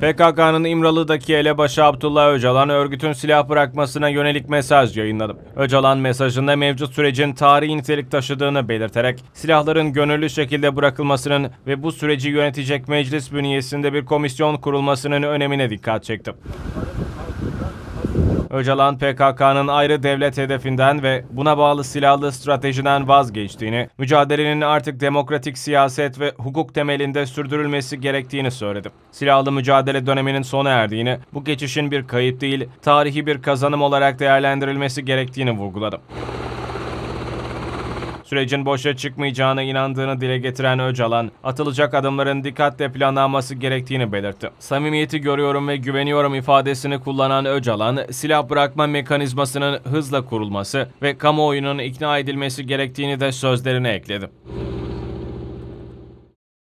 PKK'nın İmralı'daki elebaşı Abdullah Öcalan örgütün silah bırakmasına yönelik mesaj yayınladı. Öcalan mesajında mevcut sürecin tarihi nitelik taşıdığını belirterek silahların gönüllü şekilde bırakılmasının ve bu süreci yönetecek meclis bünyesinde bir komisyon kurulmasının önemine dikkat çekti. Öcalan PKK'nın ayrı devlet hedefinden ve buna bağlı silahlı stratejiden vazgeçtiğini, mücadelenin artık demokratik siyaset ve hukuk temelinde sürdürülmesi gerektiğini söyledi. Silahlı mücadele döneminin sona erdiğini, bu geçişin bir kayıp değil, tarihi bir kazanım olarak değerlendirilmesi gerektiğini vurguladı. Sürecin boşa çıkmayacağına inandığını dile getiren Öcalan, atılacak adımların dikkatle planlanması gerektiğini belirtti. Samimiyeti görüyorum ve güveniyorum ifadesini kullanan Öcalan, silah bırakma mekanizmasının hızla kurulması ve kamuoyunun ikna edilmesi gerektiğini de sözlerine ekledi.